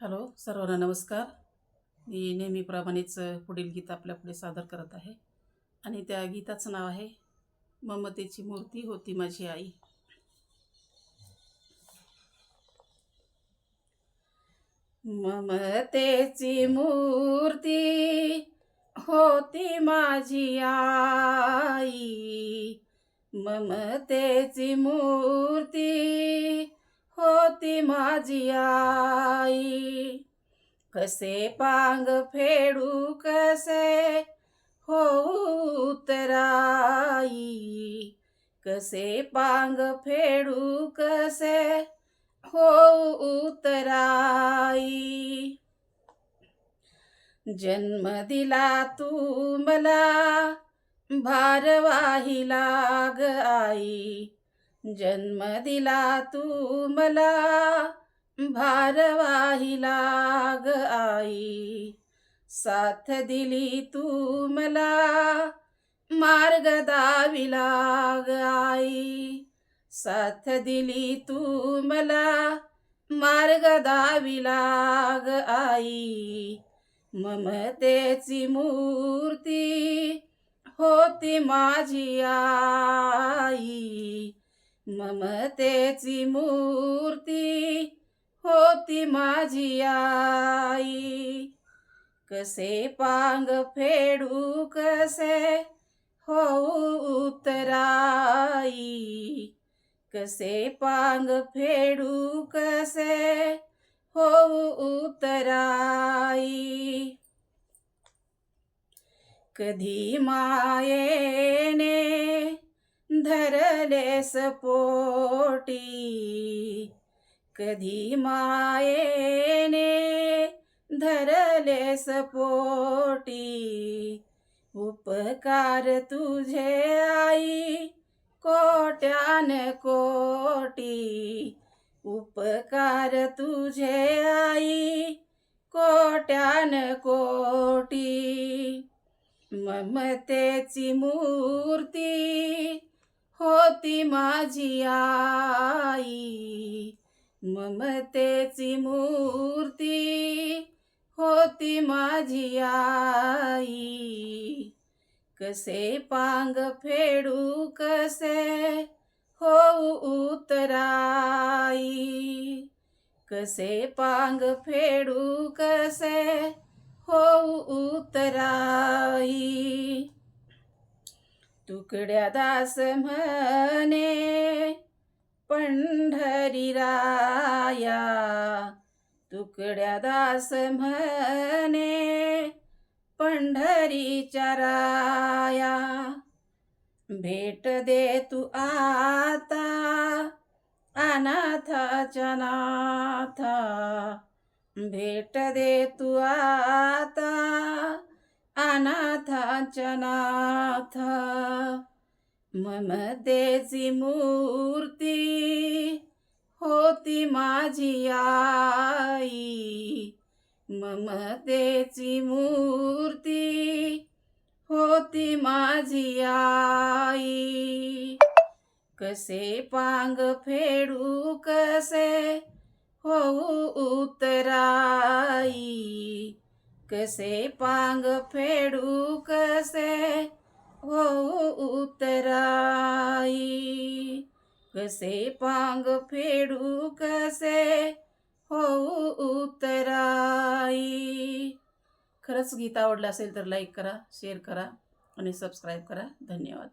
Hello सर्वांना नमस्कार. मी नेहमीप्रमाणेच पुढील गीत आपल्यापुढे सादर करत आहे. आणि त्या गीताचं नाव आहे ममतेची मूर्ती होती माझी आई. ममतेची मूर्ती होती माझी आई. ममतेची मूर्ती होती माझी आई. कसे पांग फेडू कसे होऊ तराई कसे पांग फेडू कसे होऊ उतराई. जन्म दिला तू मला भारवाही लाग आई. जन्म दिला तू मला भारवाही लाग आई. साथ दिली तू मला मार्ग लाग आई. साथ दिली तू मला मार्ग लाग आई. ममतेची मूर्ती होती माझी आ ममतेची मूर्ती होती माझी आई. कसे पांग फेडू कसे होऊ उतराई. कसे पांग फेडू कसे होऊ उतराई. कधी मायेने धरलेस पोटी कधी मायेने धरलेस पोटी उपकार तुझे आई कोट्यान कोटी उपकार तुझे आई कोट्यान कोटी. ममतेची मूर्ती होती माझी आई. ममतेची मूर्ती होती माझी आई. कसे पांग फेडू कसे होऊ उतराई. कसे पांग फेडू कसे होऊ उतराई. तुकड्या दास म्हणे पंढरी राया तुकड्या दास म्हणे पंढरीच्या राया भेट दे तू आता अनाथाच्या नाथा भेट दे तू आता अनाथाच्या नाथा. ममतेची मूर्ती होती माझी आई. ममतेची मूर्ती होती माझी आई. कसे पांग फेडू कसे होऊ उतराई. कसे पांग फेडू कसे हो उतराई कसे पांग फेडू कसे हो उतराई खरंच गीत आवडलं असेल तर लाईक करा शेअर करा आणि सबस्क्राईब करा. धन्यवाद.